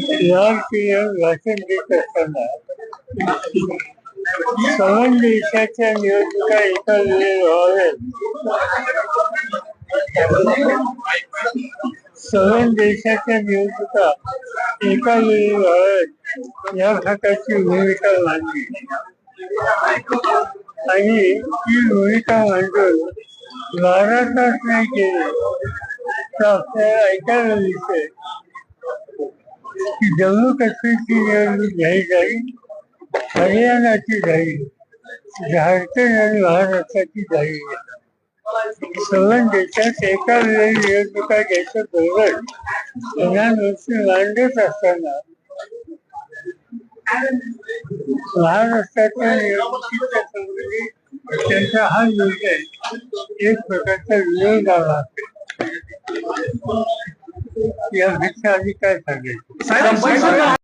राजकीय भाषण देत असताना सवन देशाच्या निवडणुका एका वेळेस व्हाव्यात सवन देशाच्या निवडणुका एका वेळी व्हाव्यात या भागाची भूमिका मांडली. आणि ती भूमिका मांडून बारा तास नाही केले. तर आपल्याला ऐकायला दिसतंय की जम्मू काश्मीरची निवडणूक जाहीर झाली हरियाणाची जाहीर झारखंड आणि महाराष्ट्राची जाहीर सवन देशात एका वेळी निवडणुका घ्यायचं धोरण प्रधानमंत्री मांडत असताना महाराष्ट्राच्या निवडणुकीच्या संबंधी त्यांचा हा निर्णय हो एक प्रकारचा विरोध आला यापेक्षा आधी काय सांगायचं